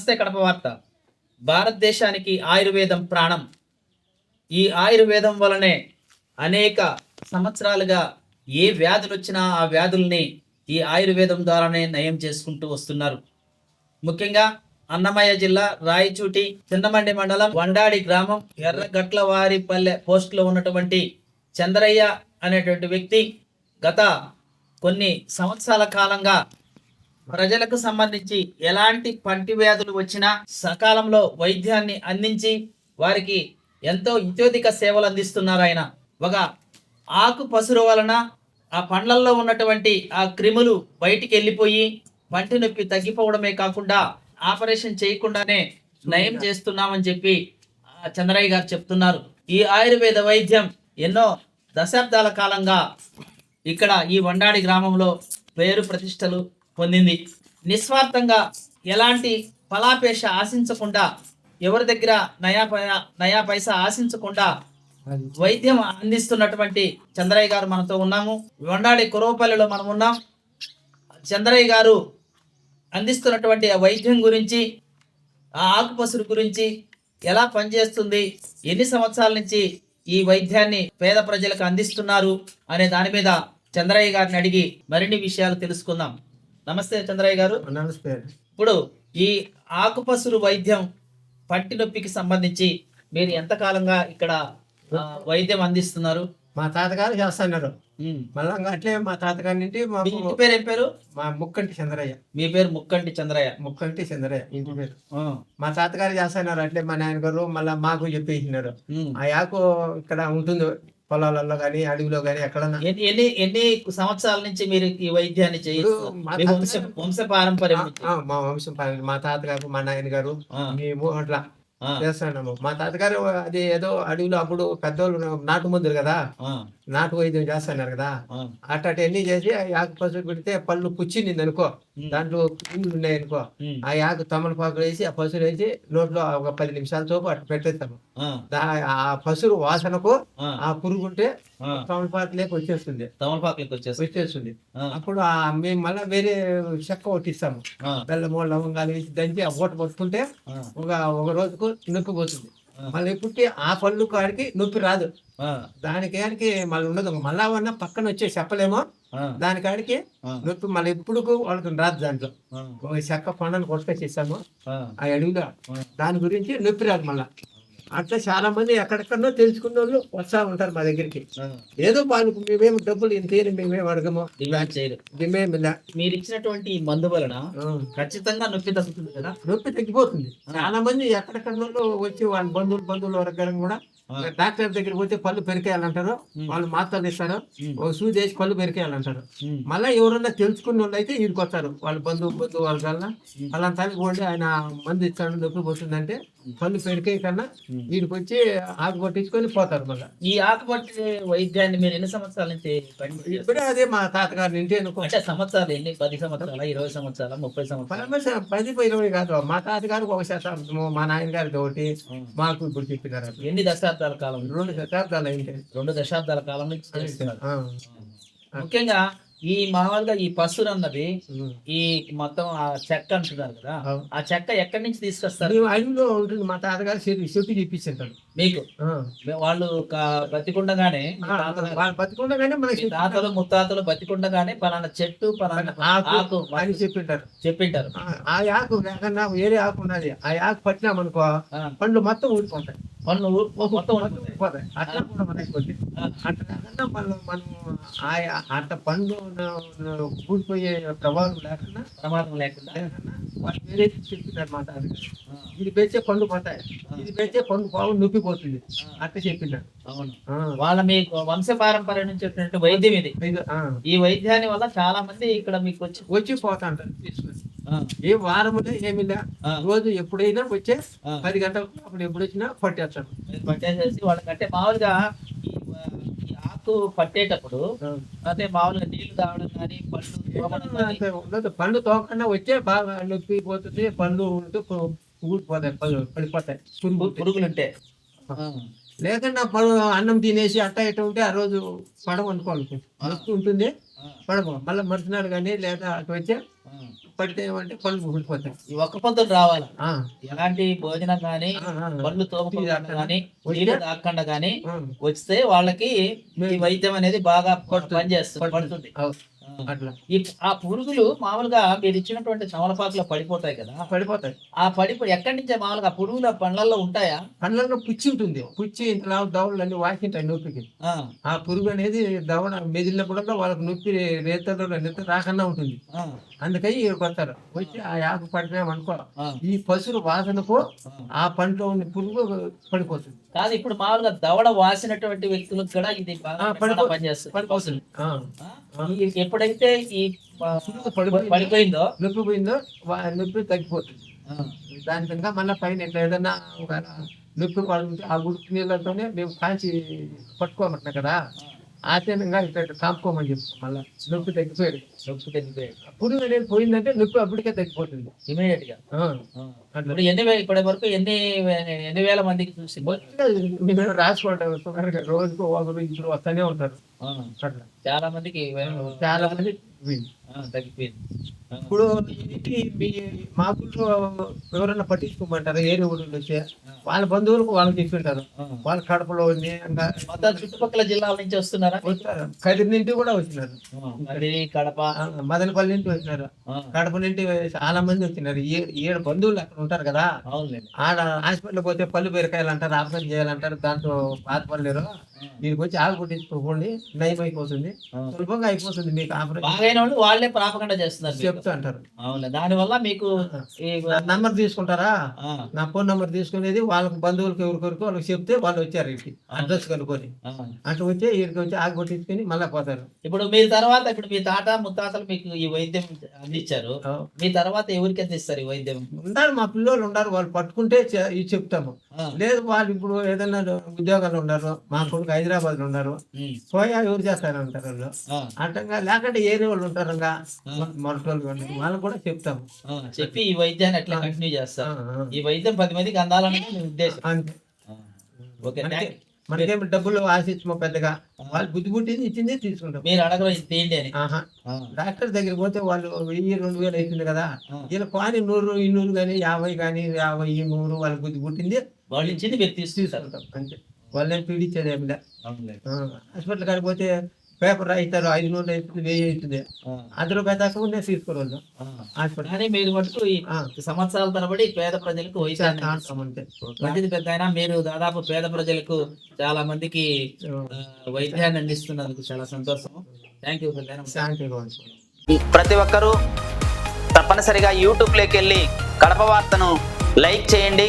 నమస్తే కడప వార్త. భారతదేశానికి ఆయుర్వేదం ప్రాణం. ఈ ఆయుర్వేదం వలనే అనేక సంవత్సరాలుగా ఏ వ్యాధులు వచ్చినా ఆ వ్యాధుల్ని ఈ ఆయుర్వేదం ద్వారానే నయం చేసుకుంటూ వస్తున్నారు. ముఖ్యంగా అన్నమయ్య జిల్లా రాయచూటి చిన్నమండి మండలం వండాడి గ్రామం ఎర్రగట్లవారిపల్లె పోస్టులో ఉన్నటువంటి చంద్రయ్య అనేటువంటి వ్యక్తి గత కొన్ని సంవత్సరాల కాలంగా ప్రజలకు సంబంధించి ఎలాంటి పంటి వ్యాధులు వచ్చినా సకాలంలో వైద్యాన్ని అందించి వారికి ఎంతో ఇతోధిక సేవలు అందిస్తున్నారు ఆయన. ఒక ఆకు పసురు వలన ఆ పండ్లల్లో ఉన్నటువంటి ఆ క్రిములు బయటికి వెళ్ళిపోయి పంటి నొప్పి తగ్గిపోవడమే కాకుండా ఆపరేషన్ చేయకుండానే నయం చేస్తున్నామని చెప్పి చంద్రయ్య గారు చెప్తున్నారు. ఈ ఆయుర్వేద వైద్యం ఎన్నో దశాబ్దాల కాలంగా ఇక్కడ ఈ వండాడి గ్రామంలో పేరు ప్రతిష్టలు పొందింది. నిస్వార్థంగా ఎలాంటి ఫలాపేక్ష ఆశించకుండా ఎవరి దగ్గర నయా నయా పైసా ఆశించకుండా వైద్యం అందిస్తున్నటువంటి చంద్రయ్య గారు మనతో ఉన్నాము. వండాడి కురవపల్లిలో మనం ఉన్నాం. చంద్రయ్య గారు అందిస్తున్నటువంటి ఆ వైద్యం గురించి ఆ ఆకుపసురు గురించి ఎలా పనిచేస్తుంది ఎన్ని సంవత్సరాల నుంచి ఈ వైద్యాన్ని పేద ప్రజలకు అందిస్తున్నారు అనే దాని మీద చంద్రయ్య గారిని అడిగి మరిన్ని విషయాలు తెలుసుకుందాం. నమస్తే చంద్రయ్య గారు. నమస్తే. ఇప్పుడు ఈ ఆకుపసురు వైద్యం పంటి నొప్పికి సంబంధించి మీరు ఎంతకాలంగా ఇక్కడ వైద్యం అందిస్తున్నారు? మా తాతగారు చేస్తున్నారు. మళ్ళా అట్లే మా తాతగారి నుండి మీ ఇంటి పేరు ఏం పేరు? మా ముక్కంటి చంద్రయ్య. మీ పేరు ముక్కంటి చంద్రయ్య. ముక్కంటి చంద్రయ్య ఇంటి పేరు. మా తాతగారు చేస్తున్నారు. అట్లే మా నాయనగారు మళ్ళా మాకు చెప్పేసినారు. ఆ యాకు ఇక్కడ ఉంటుంది. పొలాలలో కానీ అడవిలో కానీ ఎక్కడన్నా? ఎన్ని ఎన్ని సంవత్సరాల నుంచి మీరు ఈ వైద్యాన్ని తాత- వంశ పారంపర్యం మా వంశం మా తాతగారు మా నాయనగారు ఆ, మేము అట్లా చేస్తున్నాము మా తాతగారు అది ఏదో అడవిలో అప్పుడు పెద్దోళ్ళు నాటు మందులు కదా. నాటు వైద్యం చేస్తున్నారు కదా. ఆ, అట్టన్నీ చేసి ఆ యాకు పసుపు పెడితే పళ్ళు పుచ్చింది అనుకో. దాంట్లో పురుగులు ఉన్నాయి అనుకో. ఆ యాకు తమలపాకు వేసి ఆ పసురు వేసి నోట్లో ఒక పది నిమిషాల చోపు అట్లా పెట్టేస్తాము. ఆ, పసురు వాసనకు ఆ, ఆ పురుగు ఉంటే ఆ. తమలపాకు లేక వచ్చేస్తుంది. తమలపాకులకు వచ్చేసి వచ్చేస్తుంది. ఆ, అప్పుడు మేము మళ్ళీ వేరే చెక్క కొట్టిస్తాము. బెల్లము లవంగాలు వేసి దంచి ఆ ఓట పట్టుకుంటే ఒక ఒక రోజుకు నొప్పి పోతుంది. మళ్ళీ పుట్టి ఆ పళ్ళు కాడికి నొప్పి రాదు. ఆ, దానికి కాడికి మళ్ళీ ఉండదు. మళ్ళా ఉన్న పక్కన వచ్చే చెప్పలేమో ఆ, దాని కాడికి ఆ, నొప్పి మళ్ళీ ఎప్పుడు వాళ్ళకి రాదు దాంట్లో. ఒక చెక్క పండుగ కొట్టుకొచ్చేసాము. ఆ, ఆ అడవిలో. దాని గురించి నొప్పి రాదు మళ్ళా. అట్లా చాలా మంది ఎక్కడెక్కడో తెలుసుకున్న వాళ్ళు వస్తా ఉంటారు మా దగ్గరికి. ఏదో వాళ్ళకు మేమేం డబ్బులు ఇంత మేమేం అడగము. డిమాండ్ చేయరు. మేమేం ఇలా. మీరు ఇచ్చినటువంటి మందు వలన ఖచ్చితంగా నొప్పి తగ్గుతుంది కదా? నొప్పి తగ్గిపోతుంది. చాలా మంది ఎక్కడెక్కడో వచ్చి వాళ్ళ బంధువులు బంధువులు వరకు కూడా. డాక్టర్ దగ్గరికి పోతే పళ్ళు పెరికేయాలంటారు. వాళ్ళు మాత్రలు ఇస్తారు. ఒక సూది వేసి పళ్ళు పెరికేయాలంటారు. మళ్ళీ ఎవరన్నా తెలుసుకున్న వాళ్ళు అయితే వీడికి వస్తారు వాళ్ళ బంధువు బంధువు వాళ్ళ అలా తనకి పోండి ఆయన మందు ఇస్తాడు నొప్పి పోతుందంటే పళ్ళు పెరికే కన్నా. వీడికి వచ్చి ఆకు కొట్టించుకొని పోతారు మళ్ళీ. ఈ ఆకుపట్టి వైద్యాన్ని మీరు ఎన్ని సంవత్సరాల నుంచి ఇప్పుడే అదే మా తాతగారి అనుకో. అంటే సంవత్సరాలు ఎన్ని? పది సంవత్సరాల? ఇరవై సంవత్సరాల? ముప్పై సంవత్సరాలు? పది ఇరవై కాదు మా తాతగారికి ఒక శతాబ్దము మా నాయన గారికి ఒకటి మాకు ఇప్పుడు చెప్పినారు. ఎన్ని దశాబ్దాల కాలం? రెండు శతాబ్దాలు అయింటే రెండు దశాబ్దాల కాలం నుంచి. ముఖ్యంగా ఈ మామూలుగా ఈ పసురు అన్నది. ఈ మొత్తం ఆ చెక్క అంటున్నారు కదా. ఆ చెక్క ఎక్కడి నుంచి తీసుకొస్తారు? అడవిలో ఉంటుంది. మా తాతగారు చెట్టు చెట్టు చూపించారు మీకు? వాళ్ళు బతికుండగానే వాళ్ళు బతుకుండగానే తాతలు ముత్తాతలు బతికుండగానే పలానా చెట్టు పలానా ఆకు అని చెప్పింటారు. చెప్పింటారు. ఆ- ఆకు లేకుండా వేరే ఆకు ఉన్నది. ఆ ఆకు పట్టినామనుకో పండ్లు మొత్తం ఊడిపోతాయి పన్ను ఊ- మొత్తం అట్లా కూడా మనకి అట్లా కాకుండా మనం మనం ఆ- అట్లా పండ్లు ఊడిపోయే ప్రభావం లేకుండా ప్రమాదం లేకుండా వాళ్ళు వేరే చెప్పినారు మా తాతగారు. ఆ, ఇది పెంచే పండు పోతాయి. ఇది పెంచే పండు పావు నొప్పి పోతుంది అట్లా చెప్పినారు. అవును. వాళ్ళ మీ వంశ పారంపర్యం నుంచి వచ్చినటువంటి వైద్యం ఇది. ఈ వైద్యాన్ని వల్ల చాలా మంది ఇక్కడ మీకు వచ్చి వచ్చి పోతా అంటారు తీసుకొని ఏ వారములే ఏమి రోజు ఎప్పుడైనా వచ్చే. పది గంటలకు అప్పుడు ఎప్పుడు వచ్చినా పట్టేస్తాను ఇది పట్టేసేసి వాళ్ళకంటే మామూలుగా ఈ ఆకు పట్టేటప్పుడు అంటే మామూలుగా నీళ్ళు తాగడం కానీ పళ్ళు తోమడం కానీ ఉండదు. పండు తోకకుండా వచ్చే బాగా నొప్పి పోతుంది పండ్లు ఉంటూ ఊడిపోతాయి పళ్ళు పడిపోతాయి పురుగు పురుగులు ఉంటే లేకుండా అన్నం తినేసి అట్ట ఇట్ట ఉంటే ఆ రోజు పడవ అనుకోవాలి ఉంటుంది. పడవ మళ్ళీ మరుసనాడు కానీ లేదా అటు వచ్చే పడితే ఏమంటే పళ్ళు ఊడిపోతాయి. ఈ ఒక్క పొద్దులు రావాలి? ఎలాంటి భోజనం కానీ పళ్ళు తోమకుండా టీ కానీ నీళ్ళు తాగకుండా కానీ వస్తే వాళ్ళకి వైద్యం అనేది బాగా. పనిచేస్తుంది పడుతుంది. అట్లా. ఆ పురుగులు మామూలుగా మీరు ఇచ్చినటువంటి తమలపాకులో పడిపోతాయి కదా. పడిపోతాయి. ఆ పడిపో ఎక్కడి నుంచే మామూలుగా పురుగులు ఆ పండ్లల్లో ఉంటాయా? పండ్లలో పుచ్చి ఉంటుంది. పుచ్చి ఇంత దవడలు అన్ని వాకింటాయి నొప్పికి. ఆ, పురుగు అనేది దవడ మెదిలినప్పుడు వాళ్ళకి నొప్పి రేతలు నిద్ర రాకుండా ఉంటుంది. అందుకని ఇక్కడికి వస్తారు వచ్చి ఆ యాకు పడినామనుకో ఈ పసురు వాసనకు ఆ. పంటలో ఉన్న పురుగు పడిపోతుంది. కాదు ఇప్పుడు మామూలుగా దవడ వాసినటువంటి వ్యక్తులకు కూడా ఇది పనిచేస్తుంది. ఎప్పుడైతే ఈ పడిపోయిందో, నొప్పి పోయిందో నొప్పి తగ్గిపోతుంది. దాని కనుక మళ్ళీ పైన ఇట్లా ఏదన్నా ఒక నొప్పి పడుతుంటే ఆ గుడికి నీళ్ళతోనే మేము కాల్చి పట్టుకోమంటున్నాం కదా. ఆచరణంగా ఇట్లా కాపుకోమని చెప్తాం మళ్ళీ నొప్పి తగ్గిపోయాడు నొప్పి తగ్గిపోయాడు పురుగు అనేది పోయిందంటే నొప్పి అప్పటికే తగ్గిపోతుంది ఇమీడియట్గా ఇప్పుడు ఎన్ని వే- ఇప్పటి వరకు ఎన్ని ఎన్ని వేల మందికి చూసి మీరు రాసుకోవడం సుమారుగా రోజుకు ఒకరు ఇద్దరు వస్తూనే ఉంటారు. చాలా మందికి చాలా మంది వీళ్ళు. తగ్గిపోయింది. ఇప్పుడు మీ మా ఊళ్ళో ఎవరైనా పట్టించుకోమంటారు? ఏరే ఊళ్ళో వచ్చి వాళ్ళ బంధువులకు వాళ్ళకి చెప్పింటారు ఆ. వాళ్ళ కడపలో ఉంది చుట్టుపక్కల జిల్లాల నుంచి వస్తున్నారా? కదిరి నుండి కూడా వచ్చినారు. కడప మదనపల్లి నుంచి వచ్చినారు కడప నుండి చాలా మంది వచ్చినారు. ఏడు బంధువులు అక్కడ ఉంటారు కదా. ఆడ హాస్పిటల్ పోతే పళ్ళు బీరకాయలు అంటారు ఆపరేషన్ చేయాలంటారు దాంతో బాధపడలేరు దీనికి వచ్చి ఆకు కొట్టించుకోండి నయం అయిపోతుంది. సులభంగా అయిపోతుంది మీకు ఆపరేషన్. వాళ్ళు ప్రాపకండ చేస్తున్నారు. చెప్తా అంటారు. దాని వల్ల మీకు నంబర్ తీసుకుంటారా? నా ఫోన్ నంబర్ తీసుకునేది వాళ్ళకి బంధువులకు ఎవరికొరకు వాళ్ళకి చెప్తే వాళ్ళు వచ్చారు ఇంటికి. అడ్రస్ కనుక్కొని. అటు వచ్చి ఇక్కడికి వచ్చి ఆకు కొట్టించుకొని మళ్ళీ పోతారు. ఇప్పుడు మీ తర్వాత ఇప్పుడు మీ తాత ముత్తాతలు మీకు ఈ వైద్యం అందించారు. మీ తర్వాత ఎవరికి అందిస్తారు ఈ వైద్యం? ఉన్నారు మా పిల్లలు ఉన్నారు వాళ్ళు పట్టుకుంటే చెప్తాము. లేదు వాళ్ళు ఇప్పుడు ఏదైనా ఉద్యోగాలు ఉన్నారు మా కొడుకు హైదరాబాద్లో ఉన్నారు. పోయా ఎవరు చేస్తారంటారు వాళ్ళు? అట్టంగా లేకుంటే ఏరే వాళ్ళు ఉంటారు కానీ వాళ్ళకి కూడా చెప్తాము. చెప్పి ఈ వైద్యాన్ని అట్లా ఆ. కంటిన్యూ ఆ. ఈ వైద్యం పది మందికి అందాలని ఉద్దేశం. అంతే. ఓకే. మనకేమి డబ్బులు ఆశించమో పెద్దగా. వాళ్ళు బుద్ధి పుట్టింది ఇచ్చింది తీసుకుంటాం. మీరు తీయండి అని. డాక్టర్ దగ్గరికి పోతే వాళ్ళు వెయ్యి రెండు వేలు అవుతుంది కదా. వీళ్ళు కానీ నూరు ఇన్నూరు కానీ యాభై కానీ యాభై నూరు వాళ్ళకి బుద్ధి పుట్టింది. వాళ్ళు ఇచ్చింది మీరు తీసుకుంటాం. అంతే. వాళ్ళని పీడించేది ఏమి హాస్పిటల్ కాడికి పోతే పేపర్ రాయిస్తారు ఐదు నూరు అవుతుంది వెయ్యి అవుతుంది ఆ, అది రూపాయి దాకా ఉండే తీసుకోవాలి. హాస్పిటల్. కానీ మీరు మటుకు సంవత్సరాల తరబడి పేద ప్రజలకు మంచిది పెద్ద అయినా మీరు దాదాపు పేద ప్రజలకు చాలా మందికి వైద్యాన్ని అందిస్తున్నందుకు చాలా సంతోషం. థ్యాంక్ యూ శాంతి కావాలి ప్రతి ఒక్కరూ తప్పనిసరిగా యూట్యూబ్లోకి వెళ్ళి కడప వార్తను లైక్ చేయండి.